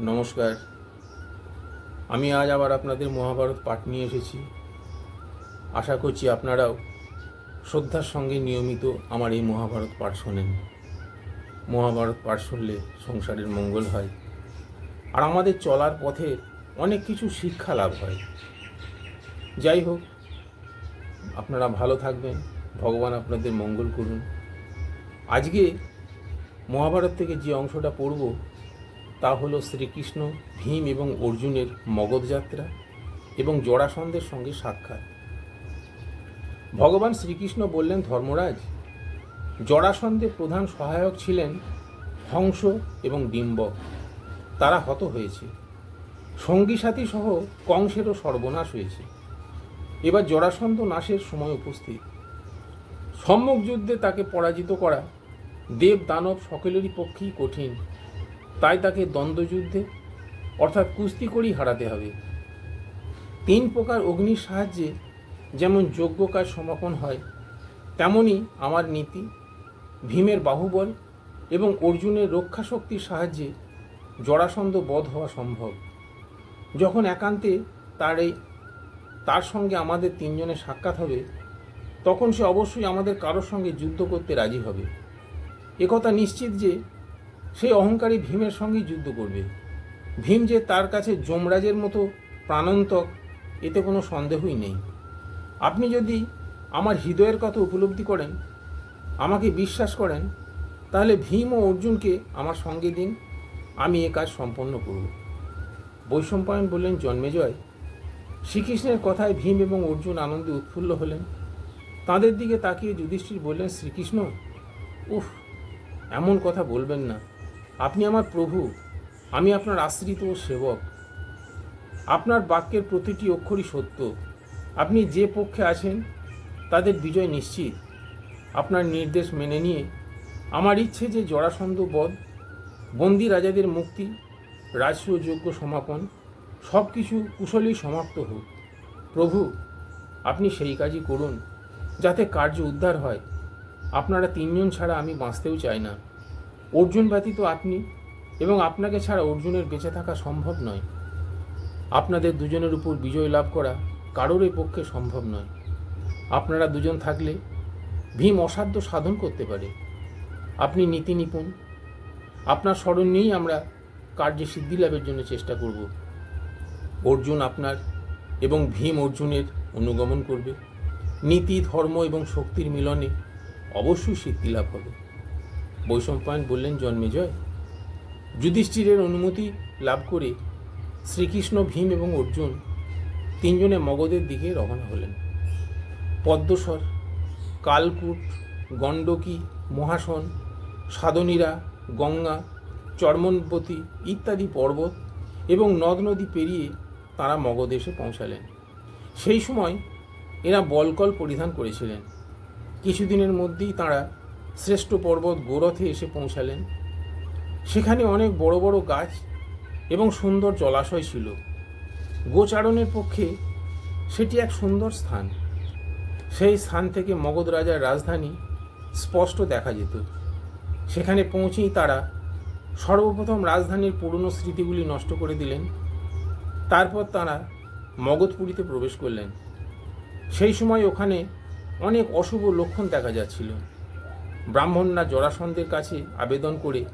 নমস্কার। আমি আজ আবার আপনাদের মহাভারত পাঠ নিয়ে এসেছি। আশা করছি আপনারাও শ্রদ্ধার সঙ্গে নিয়মিত আমার এই মহাভারত পাঠ শোনেন। মহাভারত পাঠ শুনলে সংসারের মঙ্গল হয়। আর আমাদের চলার পথে অনেক কিছু শিক্ষা লাভ হয়। যাই হোক, আপনারা ভালো থাকবেন, ভগবান আপনাদের মঙ্গল করুন। আজকে মহাভারত থেকে যে অংশটা পড়ব তা হলো শ্রীকৃষ্ণ, ভীম এবং অর্জুনের মগধ যাত্রা এবং জরাসন্ধের সঙ্গে সাক্ষাৎ। ভগবান শ্রীকৃষ্ণ বললেন, ধর্মরাজ জরাসন্ধের প্রধান সহায়ক ছিলেন হংস এবং ডিম্ব। তারা হত হয়েছে। সঙ্গী সাথী সহ কংসেরও সর্বনাশ হয়েছে। এবার জরাসন্ধ নাশের সময় উপস্থিত। সম্মুখ যুদ্ধে তাকে পরাজিত করা দেব দানব সকলেরই পক্ষেই কঠিন। তাই তাকে দ্বন্দ্বযুদ্ধে, অর্থাৎ কুস্তি করেই হারাতে হবে। তিন প্রকার অগ্নির সাহায্যে যেমন যোগ্য কাজ সমাপন হয়, তেমনি আমার নীতি, ভীমের বাহুবল এবং অর্জুনের রক্ষা শক্তির সাহায্যে জরাসন্ধ বধ হওয়া সম্ভব। যখন একান্তে তার এই, তার সঙ্গে আমাদের তিনজনের সাক্ষাৎ হবে, তখন সে অবশ্যই আমাদের কারোর সঙ্গে যুদ্ধ করতে রাজি হবে। একথা নিশ্চিত যে সেই অহংকারী ভীমের সঙ্গেই যুদ্ধ করবে। ভীম যে তার কাছে যমরাজের মতো প্রাণন্তক, এতে কোনো সন্দেহই নেই। আপনি যদি আমার হৃদয়ের কথা উপলব্ধি করেন, আমাকে বিশ্বাস করেন, তাহলে ভীম ও অর্জুনকে আমার সঙ্গে দিন আমি এ কাজ সম্পন্ন করব। বৈষম্পায়ন বললেন জন্মেজয় শ্রীকৃষ্ণের কথায় ভীম এবং অর্জুন আনন্দে উৎফুল্ল হলেন। তাদের দিকে তাকিয়ে যুধিষ্ঠির বললেন, শ্রীকৃষ্ণ, উফ, এমন কথা বলবেন না। আপনি আমার প্রভু, আমি আপনার আশ্রিত ও সেবক। আপনার বাক্যের প্রতিটি অক্ষরই সত্য। আপনি যে পক্ষে আছেন, তাদের বিজয় নিশ্চিত। আপনার নির্দেশ মেনে নিয়ে আমার ইচ্ছে যে জরাসন্ধ বধ, বন্দি রাজাদের মুক্তি রাজসূয়যোগ্য সমাপন সব কিছু কুশলেই সমাপ্ত হোক। প্রভু, আপনি সেই কাজই করুন, যাতে কার্য উদ্ধার হয়। আপনারা তিনজন ছাড়া আমি বাঁচতেও চাই না। অর্জুন ব্যতীত আপনি এবং আপনাকে ছাড়া অর্জুনের বেঁচে থাকা সম্ভব নয়। আপনাদের দুজনের উপর বিজয় লাভ করা কারোরই পক্ষে সম্ভব নয়। আপনারা দুজন থাকলে ভীম অসাধ্য সাধন করতে পারে। আপনি নীতি নিপুণ। আপনার স্মরণ নিয়েই আমরা কার্যে সিদ্ধি লাভের জন্য চেষ্টা করব। অর্জুন আপনার এবং ভীম অর্জুনের অনুগমন করবে। নীতি, ধর্ম এবং শক্তির মিলনে অবশ্যই সিদ্ধি লাভ হবে। বৈষম্পায়ন বললেন, জন্মেজয়। যুধিষ্ঠিরের অনুমতি লাভ করে শ্রীকৃষ্ণ ভীম এবং অর্জুন তিনজনে মগধের দিকে রওনা হলেন। পদ্মস্বর কালকুট, গণ্ডকী, মহাসন, সাধনীরা, গঙ্গা চর্মনবতী ইত্যাদি পর্বত এবং নদ নদী পেরিয়ে তারা মগধ এসে পৌঁছালেন। সেই সময় এরা বলকল পরিধান করেছিলেন। কিছুদিনের মধ্যেই তাঁরা শ্রেষ্ঠ পর্বত গোরথে এসে পৌঁছালেন। সেখানে অনেক বড় বড় গাছ এবং সুন্দর জলাশয় ছিল। গোচারণের পক্ষে সেটি এক সুন্দর স্থান। সেই স্থান থেকে মগধ রাজার রাজধানী স্পষ্ট দেখা যেত। সেখানে পৌঁছেই তারা সর্বপ্রথম রাজধানীর পুরনো স্মৃতিগুলি নষ্ট করে দিলেন। তারপর তারা মগধপুরীতে প্রবেশ করলেন। সেই সময় ওখানে অনেক অশুভ লক্ষণ দেখা যাচ্ছিল। ব্রাহ্মণরা জরাসন্ধের কাছে আবেদন করে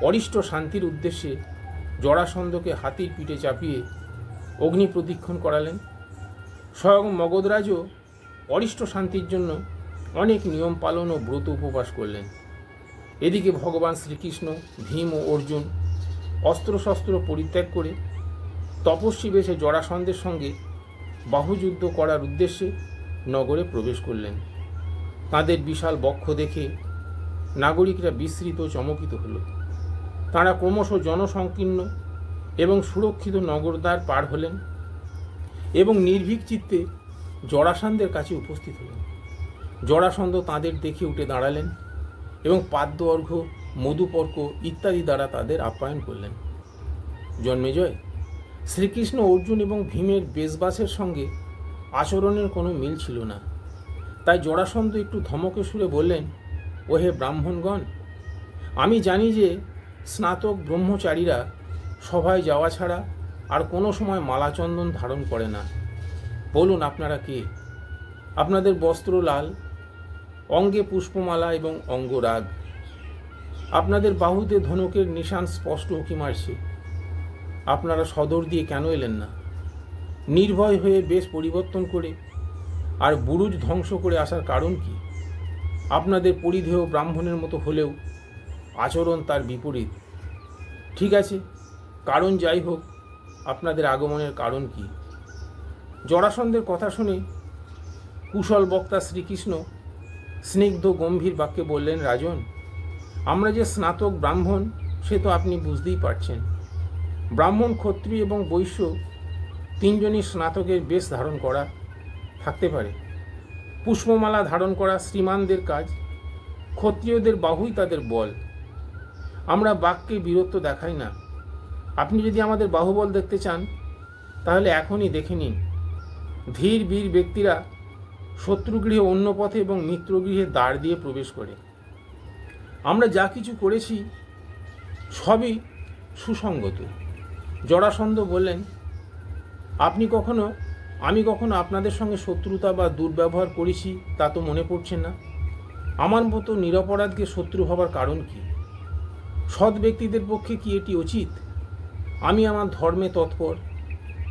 অরিষ্ট শান্তির উদ্দেশ্যে জরাসন্ধকে হাতির পিঠে চাপিয়ে অগ্নি প্রদীক্ষণ করালেন। স্বয়ং মগধরাজও অরিষ্ট শান্তির জন্য অনেক নিয়ম পালন ও ব্রত উপবাস করলেন। এদিকে ভগবান শ্রীকৃষ্ণ, ভীম ও অর্জুন অস্ত্রশস্ত্র পরিত্যাগ করে তপস্বী বেশে জরাসন্ধের সঙ্গে বাহুযুদ্ধ করার উদ্দেশ্যে নগরে প্রবেশ করলেন। তাদের বিশাল বক্ষ দেখে নাগরিকরা বিস্মৃত চমকিত হলো। তাঁরা ক্রমশ জনসংকীর্ণ এবং সুরক্ষিত নগরদ্বার পার হলেন এবং নির্ভীক চিত্তে জরাসন্ধের কাছে উপস্থিত হলেন। জরাসন্ধ তাদের দেখে উঠে দাঁড়ালেন এবং পাদ্য অর্ঘ্য মধুপর্ক ইত্যাদি দ্বারা তাদের আপ্যায়ন করলেন। জন্মেজয়, শ্রীকৃষ্ণ অর্জুন এবং ভীমের বেশবাসের সঙ্গে আচরণের কোনো মিল ছিল না। তাই জরাসন্ধ একটু ধমকে সুরে বললেন, ওহে ব্রাহ্মণগণ, আমি জানি যে স্নাতক ব্রহ্মচারীরা সভায় যাওয়া ছাড়া আর কোনো সময় মালাচন্দন ধারণ করে না। বলুন আপনারা কে? আপনাদের বস্ত্র লাল, অঙ্গে পুষ্পমালা এবং অঙ্গরাগ। আপনাদের বাহুতে ধনুকের নিশান স্পষ্ট উঁকি মারছে। আপনারা সদর দিয়ে কেন এলেন না? নির্ভয় হয়ে বেশ পরিবর্তন করে আর বুরুজ ধ্বংস করে আসার কারণ কি? আপনাদের পরিধেয় ব্রাহ্মণের মতো হলেও আচরণ তার বিপরীত। ঠিক আছে, কারণ যাই হোক, আপনাদের আগমনের কারণ কি? জরাসন্ধের কথা শুনে কুশল বক্তা শ্রীকৃষ্ণ স্নিগ্ধ গম্ভীর বাক্যে বললেন, রাজন, আমরা যে স্নাতক ব্রাহ্মণ, সে তো আপনি বুঝতেই পারছেন। ব্রাহ্মণ ক্ষত্রিয় এবং বৈশ্য, তিনজনই স্নাতকের বেশ ধারণ করা। থাকতে পারে। পুষ্পমালা ধারণ করা শ্রীমানদের কাজ, ক্ষত্রিয়দের বাহুই তাদের বল। আমরা বাক্যে বীরত্ব দেখাই না। আপনি যদি আমাদের বাহুবল দেখতে চান, তাহলে এখনই দেখে নিন। ধীর বীর ব্যক্তিরা শত্রুগৃহে অন্য পথে এবং মিত্রগৃহে দাঁড় দিয়ে প্রবেশ করে। আমরা যা কিছু করেছি, সবই সুসঙ্গত জরাসন্ধ বললেন, আপনি কখনো আমি কখনো আপনাদের সঙ্গে শত্রুতা বা দুর্ব্যবহার করেছি তা তো মনে পড়ছে না। আমার মতো নিরপরাধকে শত্রু হবার কারণ কি? সৎ ব্যক্তিদের পক্ষে কি এটি উচিত? আমি আমার ধর্মে তৎপর,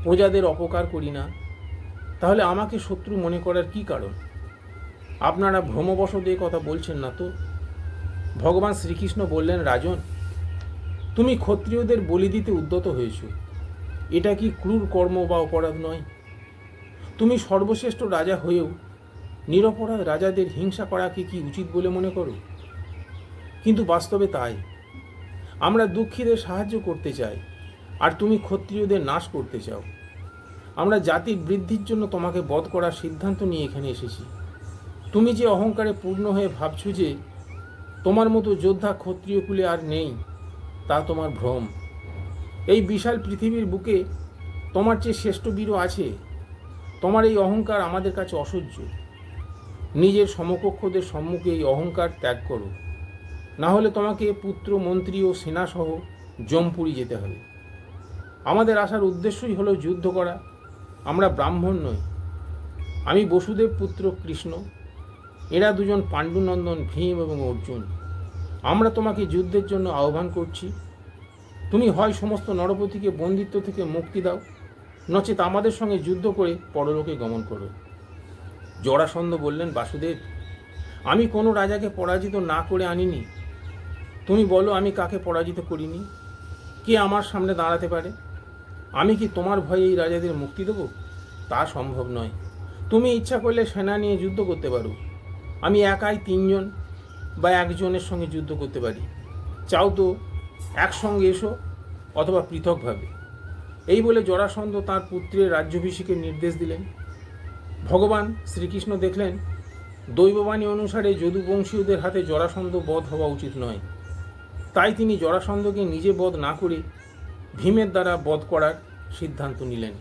প্রজাদের অপকার করি না। তাহলে আমাকে শত্রু মনে করার কি কারণ? আপনারা ভ্রমবশত এ কথা বলছেন না তো? ভগবান শ্রীকৃষ্ণ বললেন, রাজন, তুমি ক্ষত্রিয়দের বলি দিতে উদ্যত হয়েছ। এটা কি ক্রূর কর্ম বা অপরাধ নয়? তুমি সর্বশ্রেষ্ঠ রাজা হয়েও নিরপরাধ রাজাদের হিংসা করাকে কি উচিত বলে মনে করো? কিন্তু বাস্তবে তাই। আমরা দুঃখীদের সাহায্য করতে চাই, আর তুমি ক্ষত্রিয়দের নাশ করতে চাও। আমরা জাতির বৃদ্ধির জন্য তোমাকে বধ করার সিদ্ধান্ত নিয়ে এখানে এসেছি। তুমি যে অহংকারে পূর্ণ হয়ে ভাবছ যে তোমার মতো যোদ্ধা ক্ষত্রিয় কুলে আর নেই, তা তোমার ভ্রম। এই বিশাল পৃথিবীর বুকে তোমার চেয়ে শ্রেষ্ঠ বীরও আছে। তোমার এই অহংকার আমাদের কাছে অসহ্য। নিজের সমকক্ষদের সম্মুখে এই অহংকার ত্যাগ করো। না হলে তোমাকে পুত্র, মন্ত্রী ও সেনাসহ জমপুরি যেতে হবে। আমাদের আসার উদ্দেশ্যই হলো যুদ্ধ করা। আমরা ব্রাহ্মণ নই। আমি বসুদেব পুত্র কৃষ্ণ। এরা দুজন পাণ্ডুনন্দন, ভীম এবং অর্জুন। আমরা তোমাকে যুদ্ধের জন্য আহ্বান করছি। তুমি হয় সমস্ত নরপতিকে বন্দিত্ব থেকে মুক্তি দাও। নচেত আমাদের সঙ্গে যুদ্ধ করে পরলোকে গমন করো জরাসন্ধ বললেন, বাসুদেব, আমি কোনো রাজাকে পরাজিত না করে আনিনি। তুমি বলো, আমি কাকে পরাজিত করিনি? কে আমার সামনে দাঁড়াতে পারে? আমি কি তোমার ভয়ে এই রাজাদের মুক্তি দেব? তা সম্ভব নয়। তুমি ইচ্ছা করলে সেনা নিয়ে যুদ্ধ করতে পারো। আমি একাই তিনজন বা একজনের সঙ্গে যুদ্ধ করতে পারি। চাও তো একসঙ্গে এসো অথবা পৃথকভাবে। এই বলে জরাসন্ধ তার পুত্রের রাজ্যভিষেকের নির্দেশ দিলেন। ভগবান শ্রীকৃষ্ণ দেখলেন, দৈববাণী অনুসারে যদুবংশীয়দের হাতে জরাসন্ধ বধ হওয়া উচিত নয়। তাই তিনি জরাসন্ধকে নিজে বধ না করে ভীমের দ্বারা বধ করার সিদ্ধান্ত নিলেন।